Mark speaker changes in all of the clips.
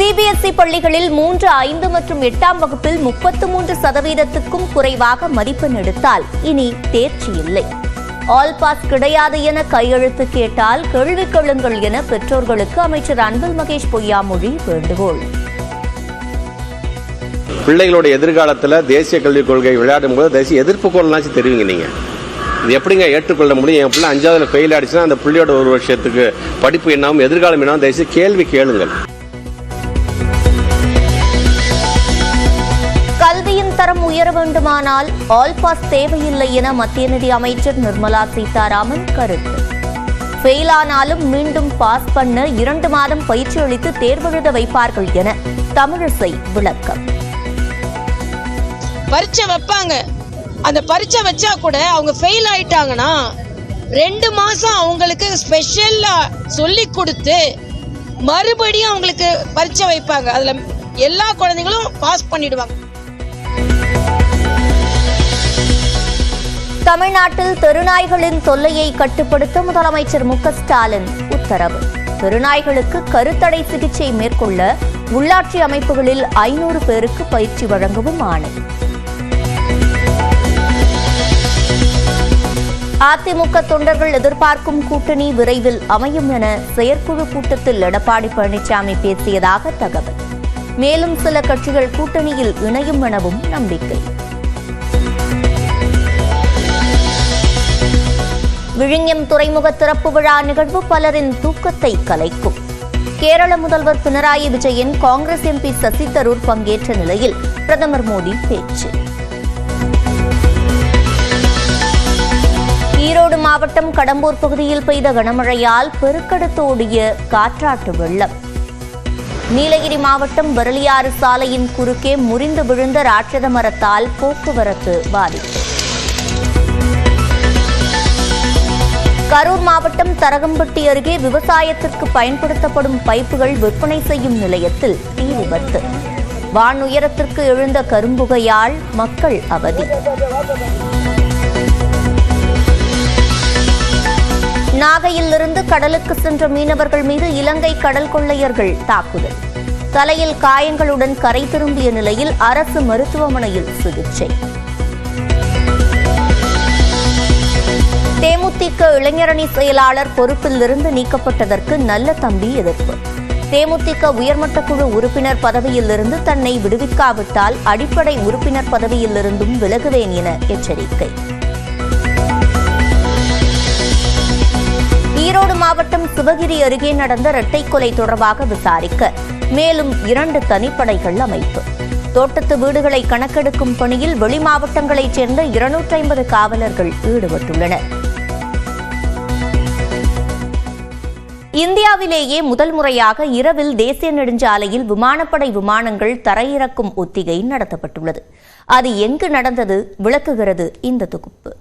Speaker 1: CBSE பள்ளிகளில் மூன்று ஐந்து மற்றும் எட்டாம் வகுப்பில் முப்பத்து மூன்று சதவீதத்துக்கும் குறைவாக மதிப்பெண் எடுத்தால் இனி தேர்ச்சி இல்லை. ஆல் பாஸ் கிடையாது என கையெழுத்து கேட்டால் கேள்வி கொள்ளுங்கள் என பெற்றோர்களுக்கு அமைச்சர் அன்பில் மகேஷ் பொய்யாமொழி வேண்டுகோள்.
Speaker 2: பிள்ளைகளோட எதிர்காலத்தில் தேசிய கல்விக் கொள்கை விளையாடும் போது தேசிய எதிர்ப்பு கோலனாச்சும் தெரிவிங்க நீங்கள் இது எப்படிங்க ஏற்றுக்கொள்ள முடியும்? என் பிள்ளை அஞ்சாவதுல ஃபெயில் ஆயிடுச்சுன்னா அந்த பிள்ளையோட ஒரு வருஷத்துக்கு படிப்பு என்னாவும் எதிர்காலம் என்னாவும் தயவுசெய்து கேள்வி கேளுங்கள்.
Speaker 1: தரம் உயர வேண்டுமானால் ஆல் பாஸ் தேவையில்லை என மத்திய நிதி அமைச்சர் நிர்மலா சீதாராமன் கருத்து. ஃபெயில் ஆனாலும் மீண்டும் பாஸ் பண்ண இரண்டு மாதம் பயிற்சி அளித்து தேர்வெழுத வைப்பார்கள் என தமிழிசை விளக்கம்.
Speaker 3: பரீட்சை வைப்பாங்க. அந்த பரீட்சை வச்சா கூட அவங்க ஃபெயில் ஆயிட்டாங்கன்னா ரெண்டு மாசம் அவங்களுக்கு ஸ்பெஷல்லா சொல்லி கொடுத்து மறுபடியும் அவங்களுக்கு பரீட்சை வைப்பாங்க. அதுல எல்லா குழந்தைங்களும் பாஸ் பண்ணிடுவாங்க.
Speaker 1: தமிழ்நாட்டில் தெருநாய்களின் தொல்லையை கட்டுப்படுத்த முதலமைச்சர் மு ஸ்டாலின் உத்தரவு. தெருநாய்களுக்கு கருத்தடை சிகிச்சை மேற்கொள்ள உள்ளாட்சி அமைப்புகளில் ஐநூறு பேருக்கு பயிற்சி வழங்கவும் ஆணை. அதிமுக தொண்டர்கள் எதிர்பார்க்கும் கூட்டணி விரைவில் அமையும் என செயற்குழு கூட்டத்தில் எடப்பாடி பழனிசாமி பேசியதாக தகவல். மேலும் சில கட்சிகள் கூட்டணியில் இணையும் எனவும் நம்பிக்கை. விழுங்கியம் துறைமுக திறப்பு விழா நிகழ்வு பலரின் தூக்கத்தை கலைக்கும். கேரள முதல்வர் பினராயி விஜயன் காங்கிரஸ் எம்பி சசி தரூர் பங்கேற்ற நிலையில் பிரதமர் மோடி பேச்சு. ஈரோடு மாவட்டம் கடம்பூர் பகுதியில் பெய்த கனமழையால் பெருக்கெடுத்தோடிய காற்றாட்டு வெள்ளம். நீலகிரி மாவட்டம் வரலியாறு சாலையின் குறுக்கே முறிந்து விழுந்த ராட்சத மரத்தால் போக்குவரத்து பாதிப்பு. கரூர் மாவட்டம் தரகம்பட்டி அருகே விவசாயத்திற்கு பயன்படுத்தப்படும் பைப்புகள் விற்பனை செய்யும் நிலையத்தில் தீ விபத்து. வான் உயரத்திற்கு எழுந்த கரும்புகையால் மக்கள் அவதி. நாகையில் இருந்து கடலுக்கு சென்ற மீனவர்கள் மீது இலங்கை கடல் கொள்ளையர்கள் தாக்குதல். தலையில் காயங்களுடன் கரை திரும்பிய நிலையில் அரசு மருத்துவமனையில் சிகிச்சை. தேமுதிக இளைஞரணி செயலாளர் பொறுப்பிலிருந்து நீக்கப்பட்டதற்கு நல்ல தம்பி எதிர்ப்பு. தேமுதிக உயர்மட்ட குழு உறுப்பினர் பதவியில் இருந்து தன்னை விடுவிக்காவிட்டால் அடிப்படை உறுப்பினர் பதவியில் இருந்தும் விலகுவேன் என எச்சரிக்கை. ஈரோடு மாவட்டம் சிவகிரி அருகே நடந்த இரட்டை கொலை தொடர்பாக விசாரிக்க மேலும் இரண்டு தனிப்படைகள் அமைப்பு. தோட்டத்து வீடுகளை கணக்கெடுக்கும் பணியில் வெளி மாவட்டங்களைச் சேர்ந்த இருநூற்றி ஐம்பது காவலர்கள் ஈடுபட்டுள்ளனர். இந்தியாவிலேயே முதல் முறையாக இரவில் தேசிய நெடுஞ்சாலையில் விமானப்படை விமானங்கள் தரையிறக்கும் ஒத்திகை நடத்தப்பட்டுள்ளது. அது எங்கு நடந்தது விளக்குகிறது இந்த தொகுப்பு.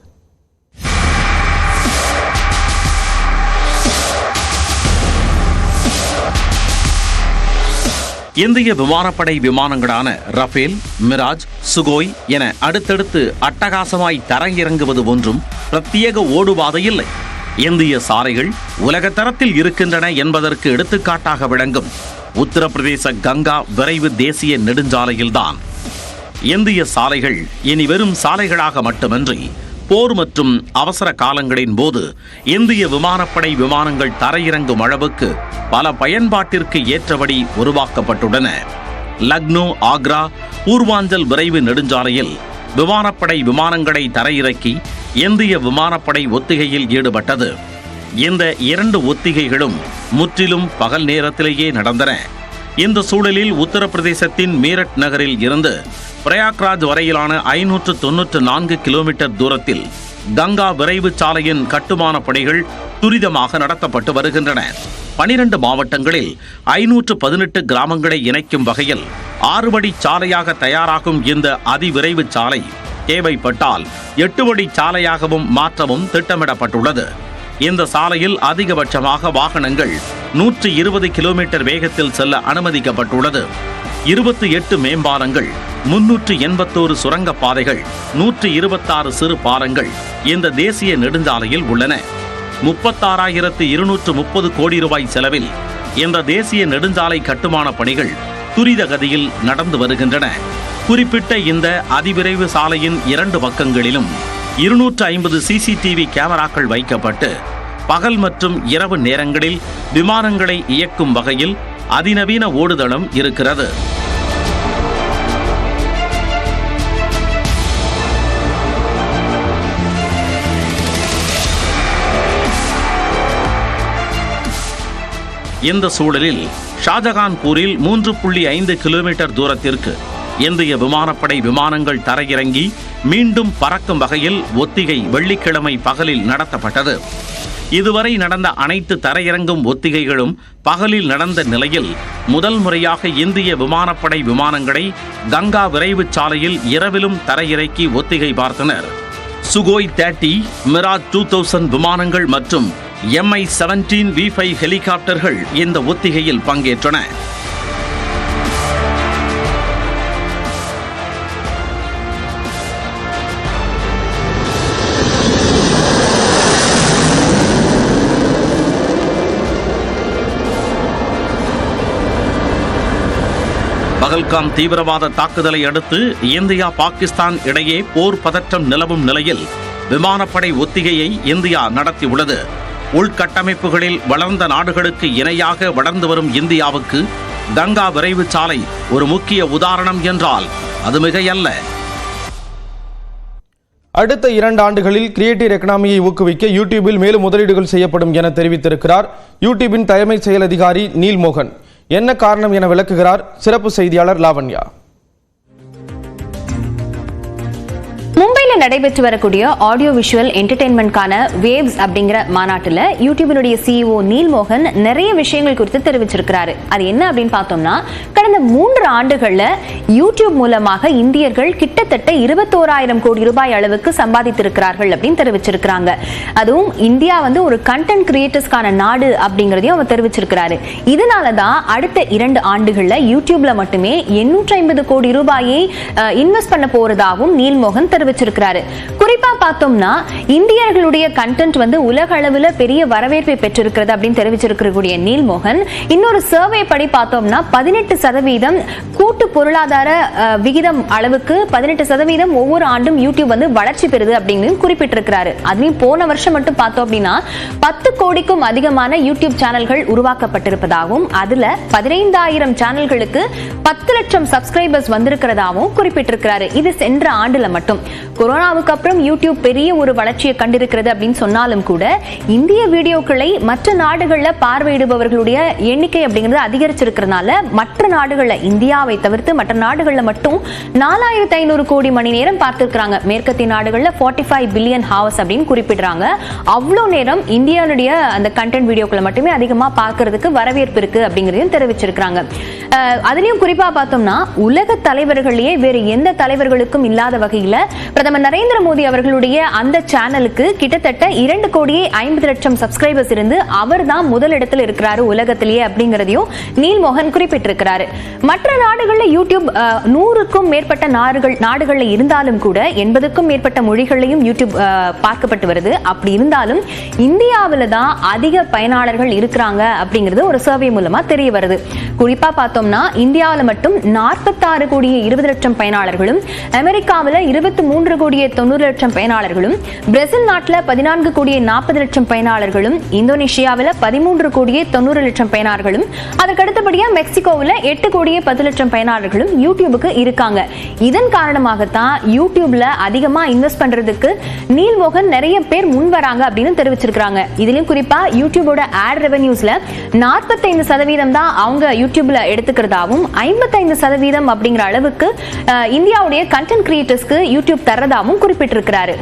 Speaker 4: இந்திய விமானப்படை விமானங்களான ரஃபேல் மிராஜ் சுகோய் என அடுத்தடுத்து அட்டகாசமாய் தரையிறங்குவது ஒன்றும் பிரத்யேக ஓடுபாதை இல்லை இந்திய சாலைகள் உலக தரத்தில் இருக்கின்றன என்பதற்கு எடுத்துக்காட்டாக விளங்கும் உத்தரப்பிரதேச கங்கா விரைவு தேசிய நெடுஞ்சாலையில்தான். இந்திய சாலைகள் இனி வெறும் சாலைகளாக மட்டுமின்றி போர் மற்றும் அவசர காலங்களின் போது இந்திய விமானப்படை விமானங்கள் தரையிறங்கும் அளவுக்கு பல பயன்பாட்டிற்கு ஏற்றபடி உருவாக்கப்பட்டுள்ளன. லக்னோ ஆக்ரா பூர்வாஞ்சல் விரைவு நெடுஞ்சாலையில் விமானப்படை விமானங்களை தரையிறக்கி இந்திய விமானப்படை ஒத்திகையில் ஈடுபட்டது. இந்த இரண்டு ஒத்திகைகளும் முற்றிலும் பகல் நேரத்திலேயே நடந்தன. இந்த சூழலில் உத்தரப்பிரதேசத்தின் மீரட் நகரில் இருந்து பிரயாக்ராஜ் வரையிலான ஐநூற்று தொன்னூற்று நான்கு கிலோமீட்டர் தூரத்தில் கங்கா விரைவு சாலையின் கட்டுமான பணிகள் துரிதமாக நடத்தப்பட்டு வருகின்றன. பனிரெண்டு மாவட்டங்களில் ஐநூற்று பதினெட்டு கிராமங்களை இணைக்கும் வகையில் ஆறு வழி சாலையாக தயாராகும் இந்த அதிவிரைவு சாலை தேவைப்பட்டால் எட்டு வழி சாலையாகவும் மாற்றவும் திட்டமிடப்பட்டுள்ளது. இந்த சாலையில் அதிகபட்சமாக வாகனங்கள் நூற்றி இருபது கிலோமீட்டர் வேகத்தில் செல்ல அனுமதிக்கப்பட்டுள்ளது. இருபத்தி எட்டு மேம்பாலங்கள் முன்னூற்று எண்பத்தோரு சுரங்கப் பாதைகள் நூற்று இருபத்தாறு சிறு பாலங்கள் இந்த தேசிய நெடுஞ்சாலையில் உள்ளன. முப்பத்தாறாயிரத்து இருநூற்று முப்பது கோடி ரூபாய் செலவில் இந்த தேசிய நெடுஞ்சாலை கட்டுமான பணிகள் துரித கதியில் நடந்து வருகின்றன. குறிப்பிட்ட இந்த அதிவிரைவு சாலையின் இரண்டு பக்கங்களிலும் இருநூற்று ஐம்பது சிசிடிவி கேமராக்கள் வைக்கப்பட்டு பகல் மற்றும் இரவு நேரங்களில் விமானங்களை இயக்கும் வகையில் அதிநவீன ஓடுதளம் இருக்கிறது. இந்த சூழலில் ஷாஜகான்பூரில் மூன்று புள்ளி ஐந்து கிலோமீட்டர் தூரத்திற்கு இந்திய விமானப்படை விமானங்கள் தரையிறங்கி மீண்டும் பறக்கும் வகையில் ஒத்திகை வெள்ளிக்கிழமை பகலில் நடத்தப்பட்டது. இதுவரை நடந்த அனைத்து தரையிறங்கும் ஒத்திகைகளும் பகலில் நடந்த நிலையில் முதல் முறையாக இந்திய விமானப்படை விமானங்களை கங்கா விரைவு சாலையில் இரவிலும் தரையிறக்கி ஒத்திகை பார்த்தனர். Sukhoi thirty Mirage two thousand விமானங்கள் மற்றும் எம்ஐ செவன்டீன் வி ஃபைவ் ஹெலிகாப்டர்கள் இந்த ஒத்திகையில் பங்கேற்றன. பகல்காம் தீவிரவாத தாக்குதலை அடுத்து இந்தியா பாகிஸ்தான் இடையே போர் பதற்றம் நிலவும் நிலையில் விமானப்படை ஒத்திகையை இந்தியா நடத்தியுள்ளது. உள்கட்டமைப்புகளில் வளர்ந்த நாடுகளுக்கு இணையாக வளர்ந்து வரும் இந்தியாவுக்கு கங்கா விரைவு சாலை ஒரு முக்கிய உதாரணம் என்றால் அது மிகையல்ல.
Speaker 5: அடுத்த இரண்டு ஆண்டுகளில் கிரியேட்டிவ் எக்கனாமியை ஊக்குவிக்க யூடியூபில் மேலும் முதலீடுகள் செய்யப்படும் என தெரிவித்திருக்கிறார் யூடியூபின் தலைமை செயல் அதிகாரி நீல் மோகன் என்ன காரணம் என விளக்குகிறார் சிறப்பு செய்தியாளர் லாவண்யா.
Speaker 6: சென்னையில் நடைபெற்று வரக்கூடிய ஆடியோ விஷுவல் என்டர்டைன்மெண்ட்கான வேவ்ஸ் அப்படிங்கிற மாநாட்டில் யூடியூபினுடைய சிஇஓ நீல்மோகன் நிறைய விஷயங்கள் குறித்து தெரிவிச்சிருக்கிறாரு. அது என்ன அப்படின்னு பார்த்தோம்னா கடந்த மூன்று ஆண்டுகளில் யூடியூப் மூலமாக இந்தியர்கள் கிட்டத்தட்ட இருபத்தோராயிரம் கோடி ரூபாய் அளவுக்கு சம்பாதித்திருக்கிறார்கள் அப்படின்னு தெரிவிச்சிருக்கிறாங்க. அதுவும் இந்தியா வந்து ஒரு கண்டென்ட் கிரியேட்டர்ஸ்க்கான நாடு அப்படிங்கிறதையும் அவர் தெரிவிச்சிருக்கிறாரு. இதனால தான் அடுத்த இரண்டு ஆண்டுகளில் யூடியூப்ல மட்டுமே எண்ணூற்றி ஐம்பது கோடி ரூபாயை இன்வெஸ்ட் பண்ண போறதாகவும் நீல்மோகன் தெரிவிச்சிருக்கிறார். இருக்கிறாரு. குறிப்பா பார்த்தோம்னா இந்தியர்களுடைய கண்டென்ட் வந்து உலக அளவுல பெரிய வரவேற்பை பெற்றிருக்கிறது அப்படின்னு தெரிவிச்சிருக்கக்கூடிய நீல்மோகன். இன்னொரு சர்வே படி பார்த்தோம்னா பதினெட்டு சதவீதம் கூட்டு பொருளாதார விகிதம் அளவுக்கு பதினெட்டு சதவீதம் ஒவ்வொரு ஆண்டும் யூடியூப் வந்து வளர்ச்சி பெறுது அப்படின்னு குறிப்பிட்டிருக்கிறாரு. அதுவும் போன வருஷம் மட்டும் பார்த்தோம் அப்படின்னா பத்து கோடிக்கும் அதிகமான யூடியூப் சேனல்கள் உருவாக்கப்பட்டிருப்பதாகவும் அதுல பதினைந்தாயிரம் சேனல்களுக்கு பத்து லட்சம் சப்ஸ்கிரைபர்ஸ் வந்திருக்கிறதாகவும் குறிப்பிட்டிருக்கிறாரு. இது சென்ற ஆண்டுல மட்டும். கொரோனாவுக்கு அப்புறம் யூடியூப் பெரிய ஒரு வளர்ச்சியை கண்டிருக்கிறது அப்படின்னு சொன்னாலும் கூட இந்திய வீடியோக்களை மற்ற நாடுகளில் பார்வையிடுபவர்களுடைய எண்ணிக்கை அப்படிங்கிறது அதிகரிச்சிருக்கிறதுனால மற்ற நாடுகளில் இந்தியாவை தவிர்த்து மற்ற நாடுகளில் மட்டும் நாலாயிரத்தி ஐநூறு கோடி மணி நேரம் பார்த்துருக்குறாங்க. மேற்கத்திய நாடுகளில் ஃபார்ட்டி ஃபைவ் பில்லியன் ஹவர்ஸ் அப்படின்னு குறிப்பிடுறாங்க. அவ்வளோ நேரம் இந்தியாவுடைய அந்த கண்டென்ட் வீடியோக்களை மட்டுமே அதிகமாக பார்க்கறதுக்கு வரவேற்பு இருக்குது அப்படிங்கிறதையும் தெரிவிச்சிருக்கிறாங்க. அதுலயும் குறிப்பா பார்த்தோம்னா உலக தலைவர்களையே வேறு எந்த தலைவர்களுக்கும் இல்லாத வகையில பிரதமர் நரேந்திர மோடி அவர்களுடைய அந்த சேனலுக்கு கிட்டத்தட்ட இரண்டு கோடியே ஐம்பது லட்சம் சப்ஸ்கிரைபர்ஸ் இருந்து அவர் தான் முதலிடத்தில் இருக்கிறாரு உலகத்திலேயே அப்படிங்கறதையும் நீல்மோகன் குறிப்பிட்டிருக்கிறாரு. மற்ற நாடுகள்ல யூடியூப் நூறுக்கும் மேற்பட்ட நாடுகள் நாடுகள்ல இருந்தாலும் கூட எண்பதுக்கும் மேற்பட்ட மொழிகளையும் யூடியூப் பார்க்கப்பட்டு வருது. அப்படி இருந்தாலும் இந்தியாவில தான் அதிக பயனாளர்கள் இருக்கிறாங்க அப்படிங்கிறது ஒரு சர்வே மூலமா தெரிய வருது. குறிப்பா பார்த்தோம்னா இந்தியாவில் மட்டும் நாற்பத்தாறு கோடியே இருபது லட்சம் பயனாளர்களும் அமெரிக்காவில் இருபத்தி மூன்று கோடியே தொண்ணூறு லட்சம் பயனாளர்களும் பிரேசில் நாட்டில் பதினான்கு கோடியே நாற்பது லட்சம் பயனாளர்களும் இந்தோனேஷியாவில் பதிமூன்று கோடியே தொண்ணூறு லட்சம் பயனாளர்களும் அதற்கடுத்தபடியாக மெக்சிகோவில் எட்டு கோடியே பத்து லட்சம் பயனாளர்களும் யூடியூபுக்கு இருக்காங்க. இதன் காரணமாகத்தான் யூடியூப்ல அதிகமாக இன்வெஸ்ட் பண்றதுக்கு நீல் மோகன் நிறைய பேர் முன் வராங்க அப்படின்னு தெரிவிச்சிருக்காங்க இதுலயும் குறிப்பா யூடியூபோட ஆட் ரெவன்யூஸ்ல நாற்பத்தைந்து சதவீதம் தான் அவங்க யூடியூப்ல எடுத்து எடுத்துக்கிறதாவும் ஐம்பத்தைந்து சதவீதம் அப்படிங்கிற அளவுக்கு இந்தியாவுடைய கண்டென்ட் கிரியேட்டர்ஸ்க்கு யூடியூப் தர்றதாவும் குறிப்பிட்டிருக்கிறாரு.